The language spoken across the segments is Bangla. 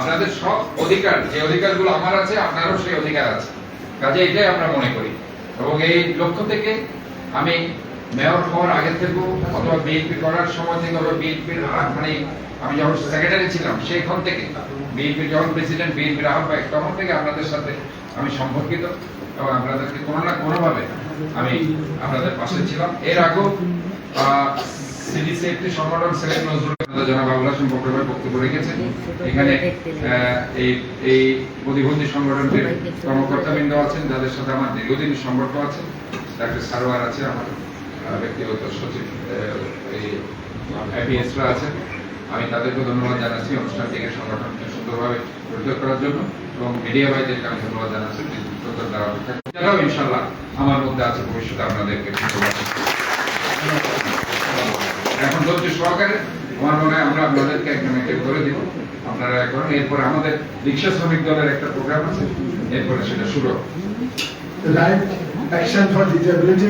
আপনাদের সব অধিকার, যে অধিকারগুলো আমার আছে, আপনারও সেই অধিকার আছে। কাজে এটাই আমরা মনে করি। এবং এই লক্ষ্য থেকে আমি মেয়র হওয়ার আগে থেকেও অথবা বিএনপি করার সময় থেকে অথবা বিএনপির মানে আমি যখন সেক্রেটারি ছিলাম সেইখান থেকে বিএনপি যখন প্রেসিডেন্ট বিএনপির আহ্বায়ক, তখন থেকে আপনাদের সাথে আমি সম্পর্কিত এবং আপনাদেরকে কোনো না কোনোভাবে আমি আপনাদের পাশে ছিলাম। এর আগেও সিডিসি একটি সংগঠন নজরুল হাসিম বকরভাই বক্তব্য রেখেছেন। এখানে এই এই প্রতিবন্ধী সংগঠনটির কর্মকর্তাবৃন্দ আছেন, যাদের সাথে আমার দীর্ঘদিন সম্পর্ক আছে। ডাক্তার সারোয়ার আছে, আমার ব্যক্তিগত সচিব এই আমি তাদেরকে ধন্যবাদ জানাচ্ছি অনুষ্ঠানটিকে সংগঠনকে সুন্দরভাবে পরিচালনা করার জন্য এবং মিডিয়া ভাইদেরকে আমি ধন্যবাদ জানাচ্ছি। ইনশাল্লাহ আমার মধ্যে আছে, ভবিষ্যতে আপনাদেরকে ধন্যবাদ। ধৈর্য সহকারে আমার মনে হয় আমরা আপনাদেরকে একজন একজন করে দিব আপনারা এখন এরপর আমাদের রিক্সা শ্রমিক দলের একটা প্রোগ্রাম আছে এরপরে সেটা শুরু রাইট অ্যাকশন ফর ডিসেবিলিটি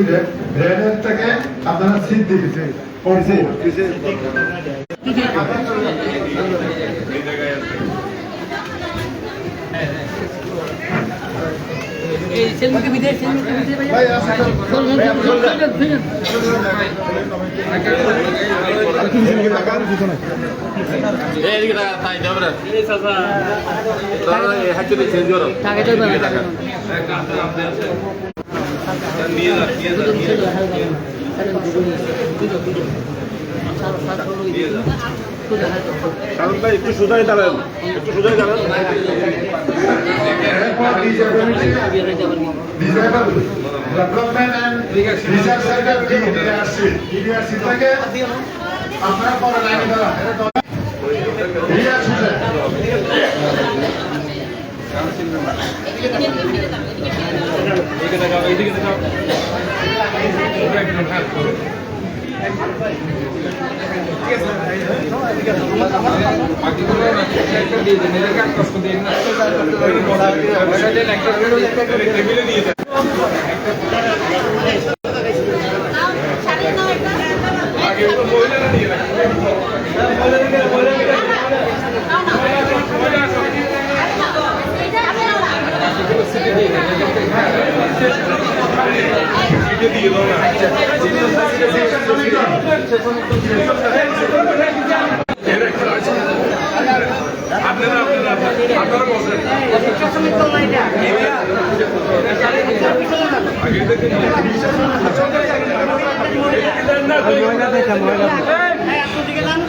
রেডের থেকে আপনারা ভাই চল একটু সোজাই দাঁড়ান। একটু সোজাই দাঁড়ান। ডেভেলপমেন্ট রিসার্চ সেন্টার থেকে আপনারা পরে লাইনে দাঁড়ান একটা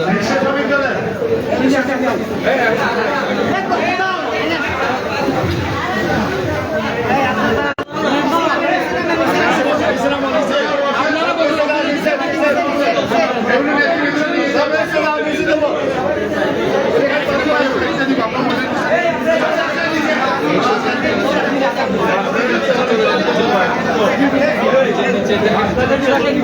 রিক্সা শ্রমিক দলের রিক্সা শ্রমিক দল।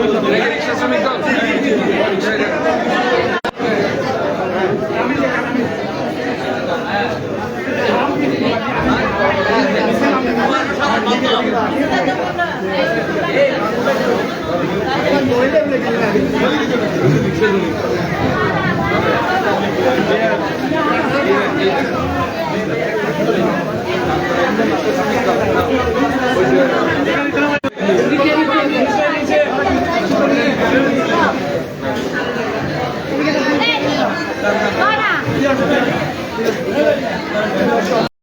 Bora!